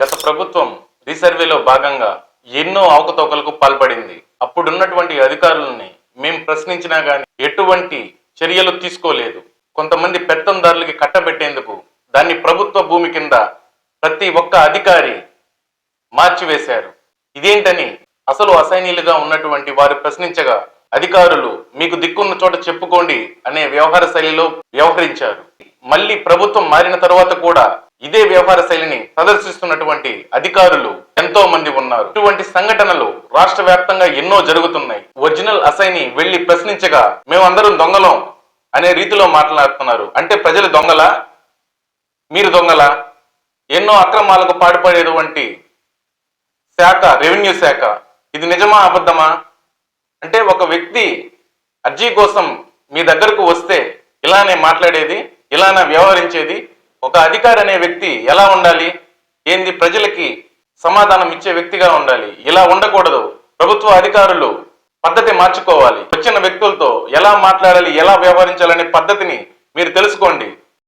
గత ప్రభుత్వం రీసర్వేలో భాగంగా ఎన్నో అవకతవకలకు పాల్పడింది. అప్పుడున్నటువంటి అధికారులని మేము ప్రశ్నించినా కానీ ఎటువంటి చర్యలు తీసుకోలేదు. కొంతమంది పెత్తందారులకి కట్టబెట్టేందుకు దాన్ని ప్రభుత్వ భూమి కింద ప్రతి ఒక్క అధికారి మార్చివేశారు. ఇదేంటని అసలు అసైనీలుగా ఉన్నటువంటి వారు ప్రశ్నించగా అధికారులు మీకు దిక్కున్న చోట చెప్పుకోండి అనే వ్యవహార శైలిలో వ్యవహరించారు. మళ్ళీ ప్రభుత్వం మారిన తర్వాత కూడా ఇదే వ్యవహార శైలిని ప్రదర్శిస్తున్నటువంటి అధికారులు ఎంతో మంది ఉన్నారు. ఇటువంటి సంఘటనలు రాష్ట్ర వ్యాప్తంగా ఎన్నో జరుగుతున్నాయి. ఒరిజినల్ అసైని వెళ్ళి ప్రశ్నించగా మేమందరం దొంగలం అనే రీతిలో మాట్లాడుతున్నారు. అంటే ప్రజలు దొంగలా? మీరు దొంగలా? ఎన్నో అక్రమాలకు పాటుపడేటువంటి శాఖ రెవెన్యూ శాఖ ఇది నిజమా అబద్ధమా? అంటే ఒక వ్యక్తి అర్జీ కోసం మీ దగ్గరకు వస్తే ఇలానే మాట్లాడేది ఇలానే వ్యవహరించేది ఒక అధికారి అనే వ్యక్తి ఎలా ఉండాలి? ఏంది ప్రజలకి సమాధానం ఇచ్చే వ్యక్తిగా ఉండాలి? ఇలా ఉండకూడదు. ప్రభుత్వ అధికారులు పద్ధతి మార్చుకోవాలి. వచ్చిన వ్యక్తులతో ఎలా మాట్లాడాలి ఎలా వ్యవహరించాలనే పద్ధతిని మీరు తెలుసుకోండి.